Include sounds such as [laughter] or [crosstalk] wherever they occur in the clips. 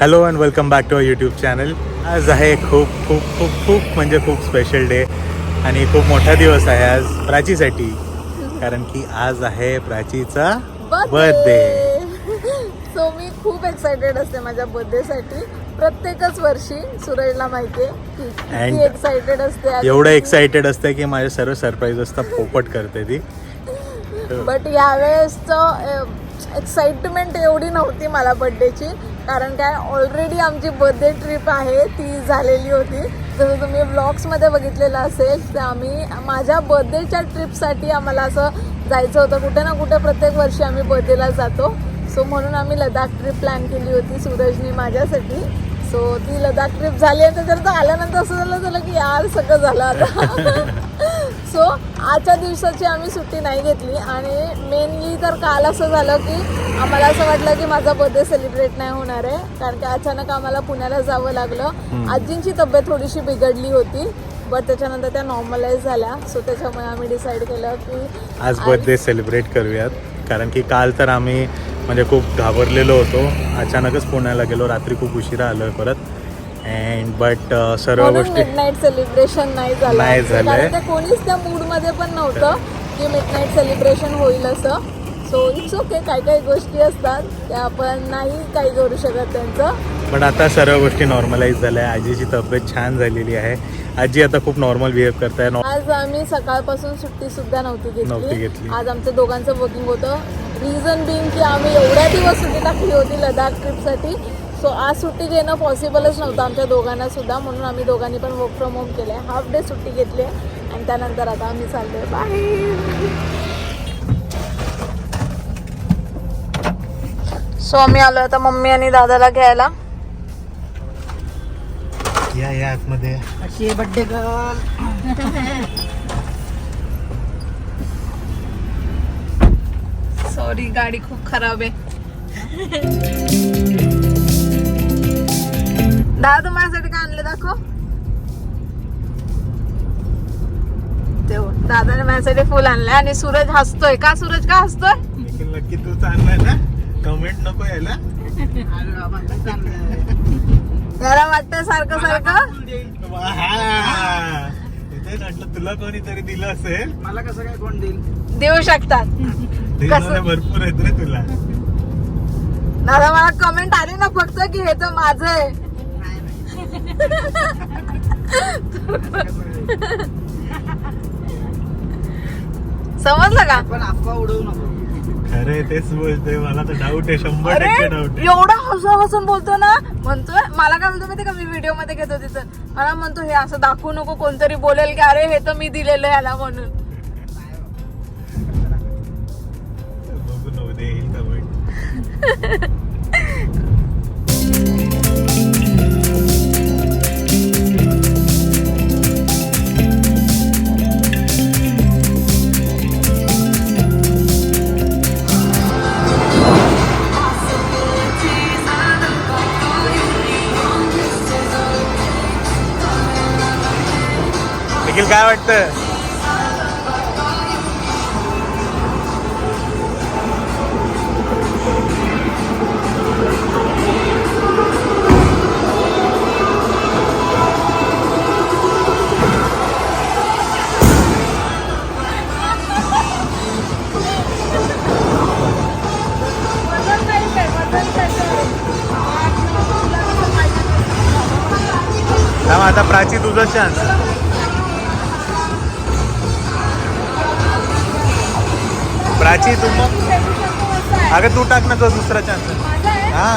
Hello and welcome back to our YouTube channel आज आहे खूप खूप खूप खूप म्हणजे खूप स्पेशल डे आणि खूप मोठा दिवस आहे आज प्राचीसाठी. कारण की आज आहे प्राचीचा बर्थडे सो [laughs] मी खूप एक्सायटेड असते माझ्या birthday साठी. प्रत्येकच वर्षी सूरजला की And किती एक्सायटेड असते एवढं एक्साइटेड असतं की माझे सर्व सरप्राईज असतात पोपट करते ती. बट यावेळेसचं एक्साइटमेंट एवढी नव्हती मला बर्थडेची कारण काय ऑलरेडी आमची बर्थडे ट्रिप आहे ती झालेली होती. जसं तुम्ही ब्लॉग्समध्ये बघितलेलं असेल तर आम्ही माझ्या बर्थडेच्या ट्रिपसाठी आम्हाला असं जायचं होतं. कुठे ना कुठे प्रत्येक वर्षी आम्ही बर्थडेला जातो. सो म्हणून आम्ही लडाख ट्रिप प्लॅन केली होती सूरजनी माझ्यासाठी. सो ती लडाख ट्रिप झाली आणि त्याच्यानंतर आल्यानंतर असं झालं झालं की यार सगळं झालं आता. [laughs] सो आजच्या दिवसाची आम्ही सुट्टी नाही घेतली आणि मेनली तर काल असं झालं की आम्हाला असं वाटलं की माझा बर्थडे सेलिब्रेट नाही होणार आहे कारण की अचानक आम्हाला पुण्याला जावं लागलं. आजींची तब्येत थोडीशी बिघडली होती बट त्याच्यानंतर त्या नॉर्मलाइज झाल्या. सो त्याच्यामुळे आम्ही डिसाईड केलं की आज बर्थडे सेलिब्रेट करूयात कारण की काल तर आम्ही म्हणजे खूप घाबरलेलो होतो. अचानकच पुण्याला गेलो रात्री खूप उशिरा आलो परत. अँड बट सर्व म्हणून गोष्टी मिडनाईट सेलिब्रेशन नाही झालं. नाही आमचं. झालंय. कारण ते कोणीच त्या मूडमध्ये पण नव्हतं की मिडनाईट सेलिब्रेशन होईल असं. सो इट्स ओके काही काही गोष्टी असतात त्या आपण नाही काही करू शकत त्यांचं. पण आता सर्व गोष्टी नॉर्मलाईज झाल्या. आहे आजीची तब्येत छान झालेली आहे. आजी आता खूप नॉर्मल बिहेव करताय. आज आम्ही सकाळपासून सुट्टी सुद्धा नव्हती नव्हती घेतली. घेतली. आज आमचं दोघांचं बुकिंग होतं. रिझन बिंग की आम्ही एवढ्या दिवस सुट्टी टाकली होती लडाख ट्रिपसाठी सो आज सुट्टी घेणं पॉसिबलच नव्हतं आमच्या दोघांना सुद्धा म्हणून आम्ही दोघांनी पण वर्क फ्रॉम होम केलं आहे हाफ डे सुट्टी घेतली आहे आणि त्यानंतर आता आम्ही चाललोय. बाय सो आम्ही आलो आता मम्मी आणि दादाला घ्यायला. या या आतमध्ये. अशी बड्डे गर्ल सॉरी गाडी खूप खराब आहे. [laughs] दादा तू माझ्यासाठी काय आणलं दाखव. तेव्हा दादाने माझ्यासाठी फुल आणलंय आणि सूरज हसतोय. का सूरज का हसतोय? नक्की तू चाललाय ना? कमेंट नको यायला. अरे बाबा काय चाललंय याला वाटतंय सारखं सारखं हा. इथे म्हटलं तुला कोणीतरी दिलं असेल. मला कसं काय कोण देईल? देऊ शकतात. दिलं भरपूर आहेत रे तुला. दादा मला कमेंट आली ना फक्त की हे तर माझं आहे. समजलं का? पण अफवा उडवू नको. खरे तेच बोलते मला तर डाऊट आहे शंभर अरे टक्के डाऊट आहे. एवढा हसून हसून बोलतो ना म्हणतोय मला काय बोलतो माहिती का मी व्हिडिओमध्ये घेतो तिथं मला म्हणतो हे असं दाखवू नको कोणतरी बोलेल की अरे हे तर मी दिलेलं आहे याला म्हणून. बघू नऊ कमेंट [laughs] काय वाटतं? आता प्राची तुझा चान्स प्राची तू मग? अगं तू टाक ना तो दुसरा चान्स हा.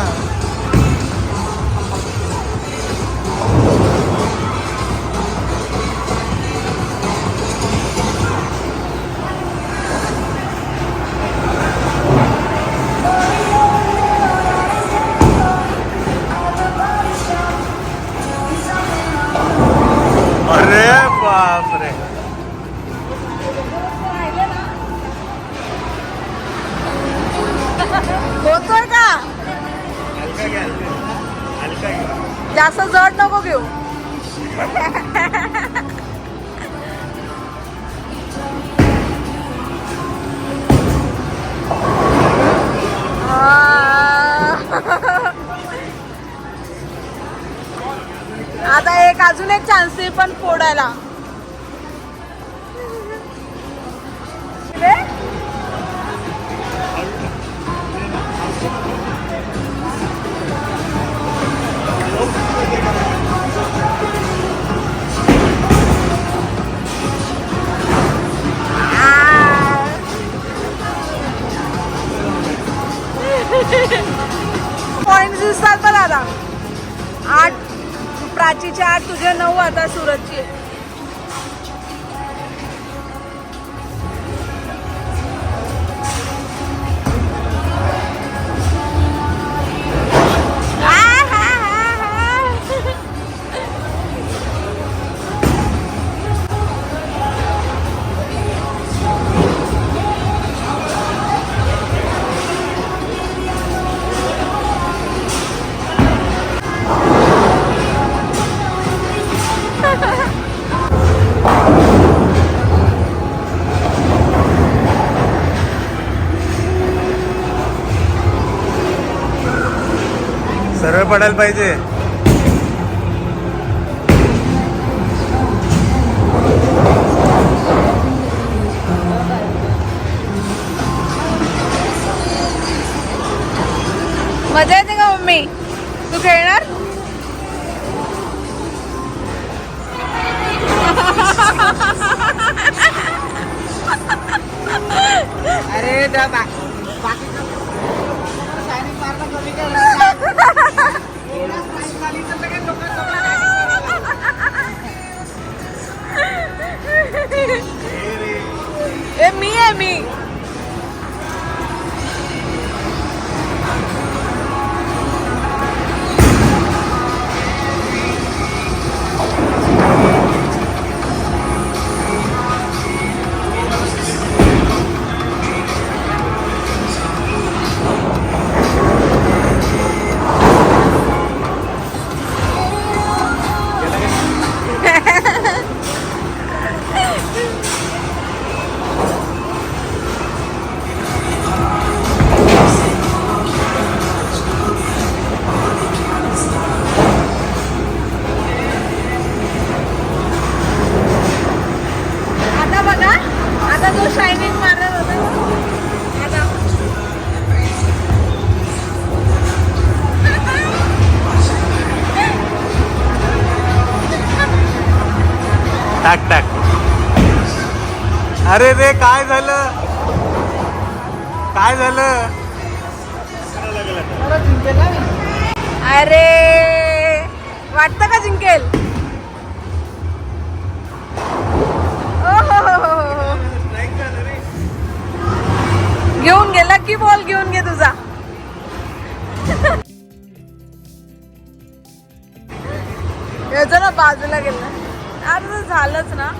पडायला पाहिजे. मजा येते का मम्मी? तू खेळणार? अरे त्या बाकी Es Miami. अरे रे काय झालं? काय झालं? अरे वाटतं का जिंकेल? घेऊन गे लकी बॉल घेऊन घे तुझा. याच ना बाजूला गेला अरे झालंच ना.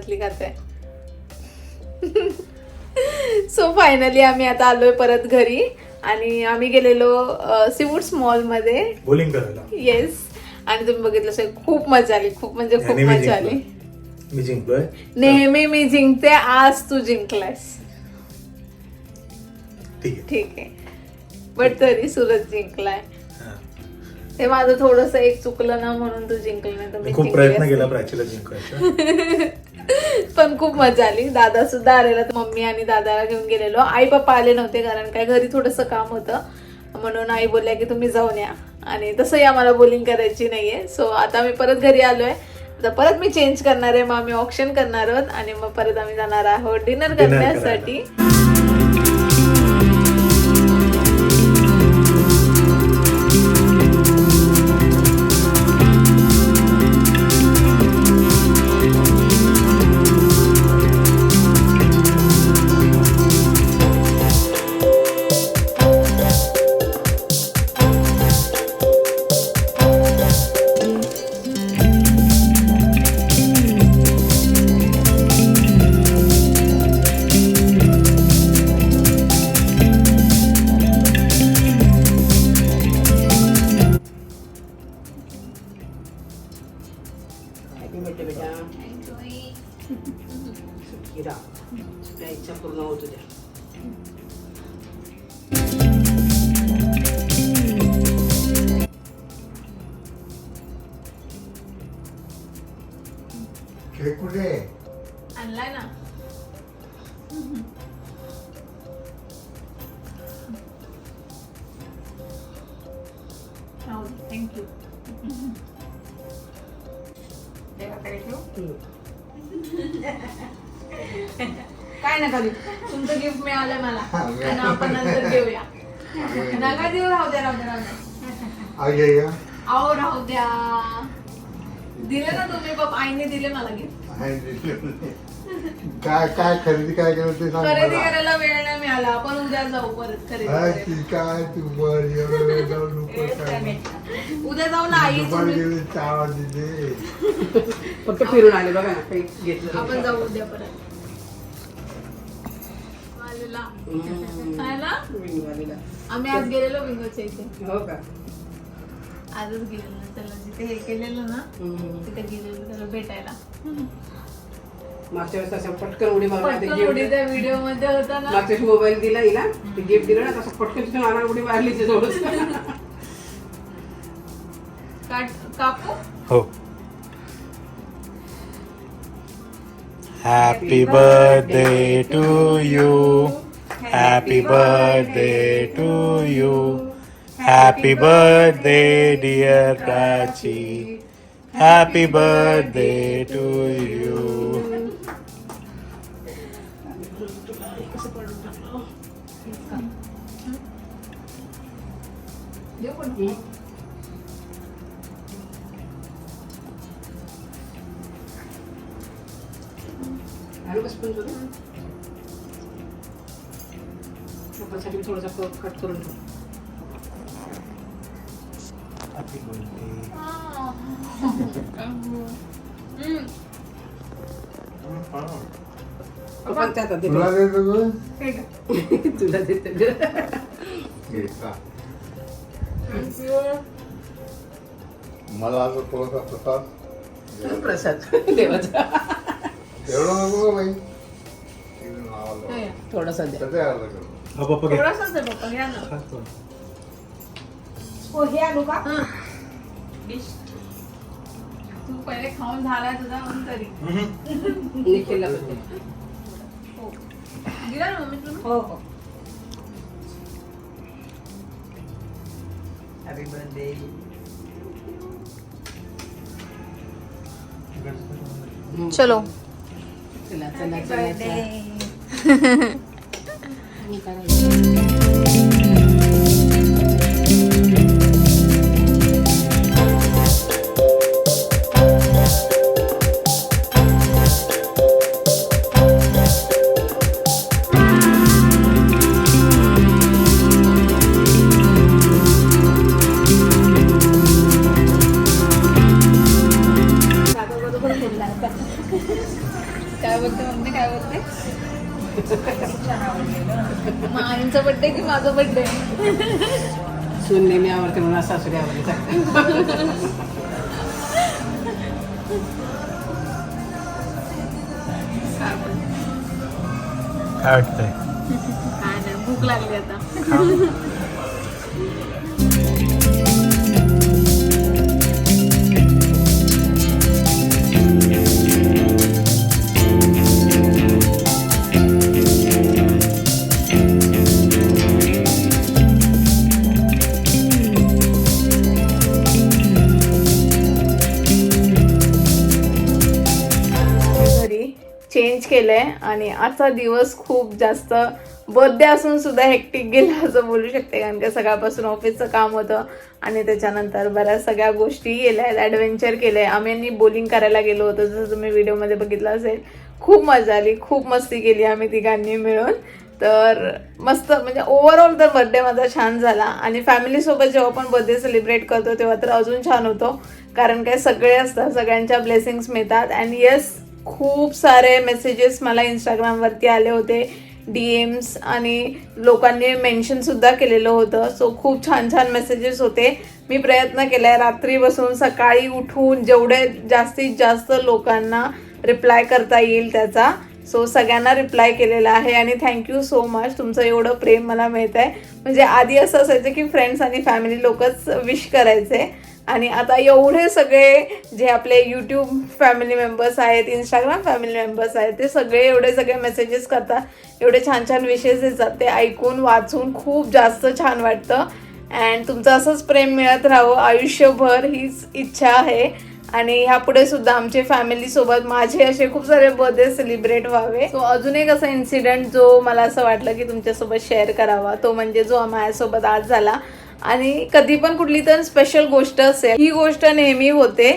घातली खाते सो फायनली आम्ही आता आलोय परत घरी आणि आम्ही गेलेलो सिवूड मॉलमध्ये बोलिंग करायला. येस आणि तुम्ही बघितलं सर खूप मजा आली. खूप म्हणजे खूप मजा आली. मी जिंकलोय. नेहमी मी जिंकते आज तू जिंकलायस. ठीक आहे. बट तरी सुरत जिंकलाय. ते माझं थोडस एक चुकलं ना म्हणून तू जिंकलं नाही तर खूप प्रयत्न केला प्राचीला जिंकायचा [laughs] पण खूप मजा आली. दादा सुद्धा आलेला मम्मी आणि दादाला घेऊन गेलेलो. आई पप्पा आले नव्हते कारण काय घरी थोडंसं काम होतं. म्हणून आई बोलल्या की तुम्ही जाऊन या. आणि तसंही आम्हाला बोलिंग करायची नाहीये. सो आता मी परत घरी आलोय. आता परत मी चेंज करणार आहे. मग आम्ही ऑप्शन करणार आहोत. आणि मग परत आम्ही जाणार आहोत डिनर करण्यासाठी. द्या अगे या अहो राहू द्या दिले ना तुम्ही बाप आईने दिले मला गिफ्ट. काय काय खरेदी काय केलं ते सांग खरेदी मला. करायला वेळ नाही मिळाला आपण उद्या जाऊ परत खरेदी काय. ती काय तू वर एवढं वेळ जाऊन काय. उद्या जाऊ ना आई दुपारी गेले चार वाजले फक्त फिरून आले बघा ना काही घेतलं आपण जाऊ उद्या परत वालीला. हम्म. आहे ना विंगवालीला. आम्ही आज गेलेलो बिंगोच्या इथे हो का आजच गेलेलो त्याला जिथे हे केलेलं ना हम्म. तिथे गेलेलो त्याला भेटायला. मागच्या वेळेस असं पटकन उडी मारली ते पटकन. त्या व्हिडिओमध्ये होता ना. मागच्या वेळेस मोबाईल दिला हिला ते गिफ्ट दिलं ना तसं पटकन तिथून आणा उडी मारली ते थोडस काट कापू हो. Happy birthday to you happy birthday to you Happy birthday, dear Prachi. Happy birthday to you. ठेव हॅपी बर्थडे हम्म. पप्पा त्या हातात दे तुला देतो गं? हे. तुला देते घे, खा. मला असं थोडासा प्रसाद प्रसाद देवाचा एवढं नको गं बाई तिने नावाला. हे. थोडासा द्या आहे अर्धा करू? हा पप्पा घे थोडासाच आहे पप्पा घ्या ना खातो. हो हे आणू का? डिश तू पहिले खाऊन झालाय तुझा म्हणून तरी. निखिलला. हो दिला ना मम्मी तुला? हो हो. हॅपी बर्थडे चलो. चला चला चला [laughs] आवडते म्हणून सासरी आवडते काय वाटतंय काय नाही भूक लागली आता केलं केलंय आणि आजचा दिवस खूप जास्त बर्थडे असून सुद्धा हेक्टिक गेला असं बोलू शकते कारण की सकाळपासून ऑफिसचं काम होतं आणि त्याच्यानंतर बऱ्याच सगळ्या गोष्टी केल्या आहेत. ॲडव्हेंचर केलंय. आम्ही बोलिंग करायला गेलो होतो. जसं तुम्ही व्हिडिओमध्ये बघितलं असेल खूप मजा आली. खूप मस्ती केली आम्ही तिघांनी मिळून. तर मस्त म्हणजे ओव्हरऑल तर बर्थडे माझा छान झाला. आणि फॅमिलीसोबत जेव्हा आपण बर्थडे सेलिब्रेट करतो तेव्हा तर अजून छान होतो. कारण काय सगळे असतात सगळ्यांच्या ब्लेसिंग्स मिळतात. अँड येस खूप सारे मेसेजेस मला इंस्टाग्रामवरती आले होते डी एम्स आणि लोकांनी मेन्शनसुद्धा केलेलं होतं. सो खूप छान छान मेसेजेस होते. मी प्रयत्न केलाय रात्री बसून सकाळी उठून जेवढे जास्तीत जास्त लोकांना रिप्लाय करता येईल त्याचा. सो सगळ्यांना रिप्लाय केलेला आहे आणि थँक्यू सो मच तुमचं एवढं प्रेम मला मिळत आहे म्हणजे आधी असं असायचं की फ्रेंड्स आणि फॅमिली लोकच विश करायचे. आणि आता एवढे सगळे जे आपले यूट्यूब फॅमिली मेंबर्स आहेत इंस्टाग्राम फॅमिली मेंबर्स आहेत ते सगळे एवढे सगळे मेसेजेस करतात. एवढे छान छान विशेष येतात ते ऐकून वाचून खूप जास्त छान वाटतं. अँड तुमचं असंच प्रेम मिळत राहावं. आयुष्यभर हीच इच्छा आहे. आणि ह्यापुढे सुद्धा आमचे फॅमिली सोबत माझे असे खूप सारे बर्थडे सेलिब्रेट व्हावे. सो अजून एक असा इन्सिडेंट जो मला असं वाटलं की तुमच्यासोबत शेअर करावा. तो म्हणजे जो माझ्यासोबत आज झाला. आणि कधी पण कुठली तर स्पेशल गोष्ट असेल ही गोष्ट नेहमी होते.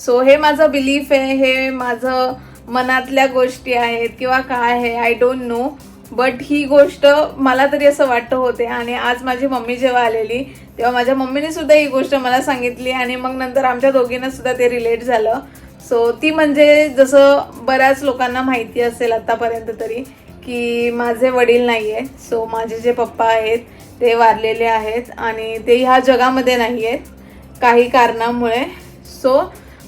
सो हे माझं बिलीफ आहे हे माझं मनातल्या गोष्टी आहेत किंवा काय आहे आय डोंट नो बट ही गोष्ट मला तरी असं वाटतं होते आणि आज माझी मम्मी जेव्हा आलेली तेव्हा माझ्या मम्मीने सुद्धा ही गोष्ट मला सांगितली आणि मग नंतर आमच्या दोघींना सुद्धा ते रिलेट झालं. सो ती म्हणजे जसं बऱ्याच लोकांना माहिती असेल आतापर्यंत तरी की माझे वडील नाही आहे सो माझे जे पप्पा आहेत ते वारलेले आहेत आणि ते ह्या जगामध्ये नाही आहेत काही कारणामुळे. सो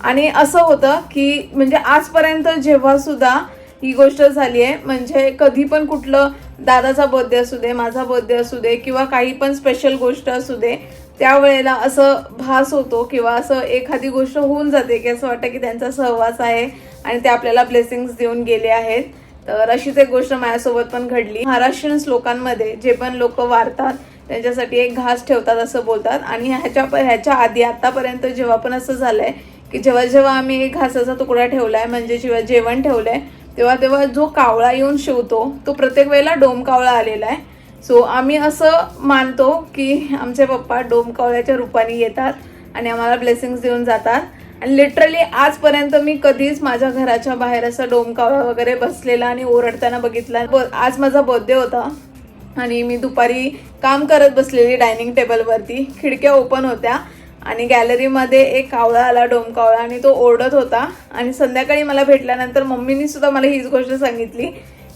आणि असं होतं की म्हणजे आजपर्यंत जेव्हासुद्धा ही गोष्ट झाली आहे म्हणजे कधी पण कुठलं दादाचा बर्थडे असू दे माझा बर्थडे असू दे किंवा काही पण स्पेशल गोष्ट असू दे त्यावेळेला असं भास होतो किंवा असं एखादी गोष्ट होऊन जाते की असं वाटतं की त्यांचा सहवास आहे आणि ते आपल्याला ब्लेसिंग्स देऊन गेले आहेत. तर अशीच एक गोष्ट माझ्यासोबत पण घडली. महाराष्ट्रीयन लोकांमध्ये जे पण लोक वारतात त्यांच्यासाठी एक घास ठेवतात असं बोलतात. आणि ह्याच्या ह्याच्या आधी आतापर्यंत जेव्हा पण असं झालंय की जेव्हा जेव्हा आम्ही एक घासाचा तुकडा ठेवलाय म्हणजे जेव्हा जेवण ठेवलंय तेव्हा तेव्हा जो कावळा येऊन शिवतो तो प्रत्येक वेळेला डोम कावळा आलेला आहे. सो आम्ही असं मानतो की आमचे पप्पा डोम कावळ्याच्या रूपाने येतात आणि आम्हाला ब्लेसिंग्स देऊन जातात. आणि लिटरली आजपर्यंत मी कधीच माझ्या घराच्या बाहेर असा डोमकावळा वगैरे बसलेला आणि ओरडताना बघितला. ब- आज माझा बर्थडे होता. आणि मी दुपारी काम करत बसलेली डायनिंग टेबलवरती खिडक्या ओपन होत्या. आणि गॅलरीमध्ये एक कावळा आला डोमकावळा आणि तो ओरडत होता. आणि संध्याकाळी मला भेटल्यानंतर मम्मीनी सुद्धा मला हीच गोष्ट सांगितली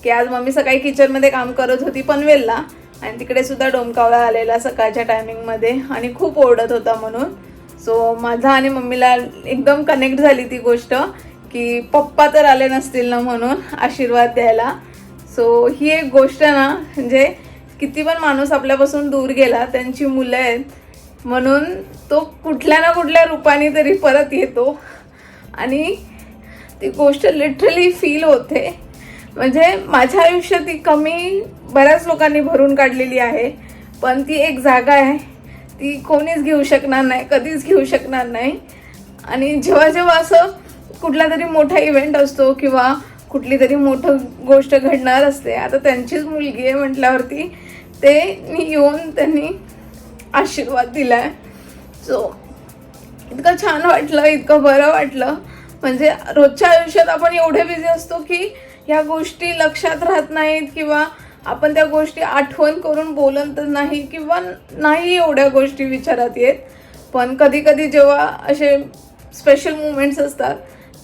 की आज मम्मी सकाळी किचनमध्ये काम करत होती पनवेलला. आणि तिकडे सुद्धा डोमकावळा आलेला सकाळच्या टायमिंगमध्ये आणि खूप ओरडत होता म्हणून. सो माझा आणि मम्मीला एकदम कनेक्ट झाली ती गोष्ट की पप्पा तर आले नसतील ना म्हणून आशीर्वाद द्यायला. सो ही एक गोष्ट ना म्हणजे किती पण माणूस आपल्यापासून दूर गेला त्यांची मुलं आहेत म्हणून तो कुठल्या ना कुठल्या रूपाने तरी परत येतो. आणि ती गोष्ट लिटरली फील होते. म्हणजे माझ्या आयुष्यात ती कमी बऱ्याच लोकांनी भरून काढलेली आहे पण ती एक जागा आहे. ती कोणीच घेऊ शकणार नाही कधीच घेऊ शकणार नाही. आणि जेव्हा जेव्हा असं कुठला तरी मोठा इव्हेंट असतो किंवा कुठली तरी मोठं गोष्ट घडणार असते आता त्यांचीच मुलगी आहे म्हटल्यावरती ते मी येऊन त्यांनी आशीर्वाद दिलाय. सो इतकं छान वाटलं इतकं बरं वाटलं. म्हणजे रोजच्या आयुष्यात आपण एवढे बिझी असतो की ह्या गोष्टी लक्षात राहत नाहीत किंवा आपण त्या गोष्टी आठवण करून बोलत नाही किंवा नाही एवढ्या गोष्टी विचारात येत. पण कधी कधी जेव्हा असे स्पेशल मुमेंट्स असतात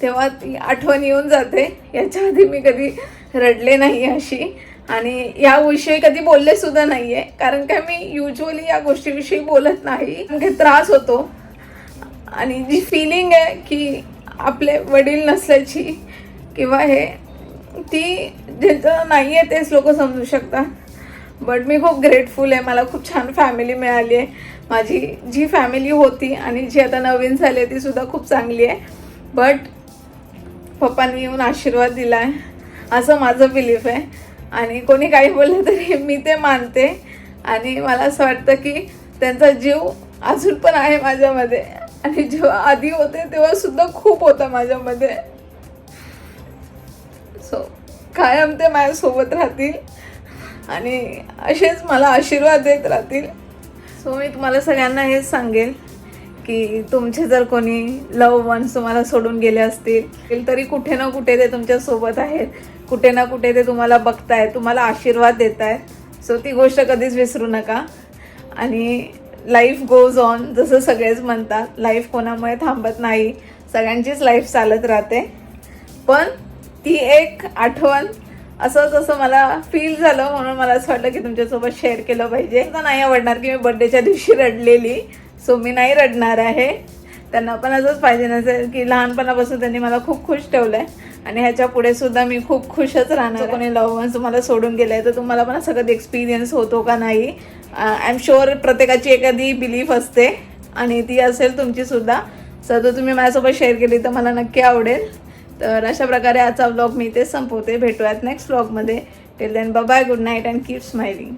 तेव्हा ती आठवण येऊन जाते. याच्या आधी मी कधी रडले नाही अशी. आणि याविषयी कधी बोलले सुद्धा आहे कारण काय मी युजली या गोष्टीविषयी बोलत नाही. त्रास होतो. आणि जी फिलिंग आहे की आपले वडील नसल्याची किंवा हे ती ज्याचं नाही आहे तेच लोक समजू शकतात. बट मी खूप ग्रेटफुल आहे. मला खूप छान फॅमिली मिळाली आहे. माझी जी फॅमिली होती आणि जी आता नवीन झाली आहे तीसुद्धा खूप चांगली आहे. बट पप्पांनी येऊन आशीर्वाद दिला आहे असं माझं बिलीफ आहे. आणि कोणी काही बोललं तरी मी ते मानते. आणि मला असं वाटतं की त्यांचा जीव अजून पण आहे माझ्यामध्ये. आणि जेव्हा आधी होते तेव्हासुद्धा खूप होता माझ्यामध्ये. सो कायम ते माझ्यासोबत राहतील आणि असेच मला आशीर्वाद देत राहतील. सो मी तुम्हाला सगळ्यांना हेच सांगेल की तुमचे जर कोणी लव वन्स तुम्हाला सोडून गेले असतील तरी कुठे ना कुठे ते तुमच्यासोबत आहेत. कुठे ना कुठे ते तुम्हाला बघताय तुम्हाला आशीर्वाद देत आहेत सो ती गोष्ट कधीच विसरू नका. आणि लाईफ गोज ऑन जसं सगळेच म्हणतात लाईफ कोणामुळे थांबत नाही सगळ्यांचीच लाईफ चालत राहते. पण ती एक आठवण असं जसं मला फील झालं म्हणून मला असं वाटलं की तुमच्यासोबत शेअर केलं पाहिजे. तर नाही आवडणार की मी बड्डेच्या दिवशी रडलेली सो मी नाही रडणार आहे. त्यांना पण असंच पाहिजे नसेल की लहानपणापासून त्यांनी मला खूप खुश ठेवलं आहे आणि ह्याच्या पुढे सुद्धा मी खूप खुशच राहणार कोणी लव्ह वन्स तुम्हाला सोडून गेलं आहे तर तुम्हाला पण असं कधी एक्सपिरियन्स होतो का नाही? आय एम शुअर प्रत्येकाची एखादी बिलीफ असते. आणि ती असेल तुमची सुद्धा. सर तर तुम्ही माझ्यासोबत शेअर केली तर मला नक्की आवडेल. तर अशा प्रकारे आजचा व्लॉग मी इथे संपवते. भेटूयात next व्लॉगमध्ये till then bye good night and keep smiling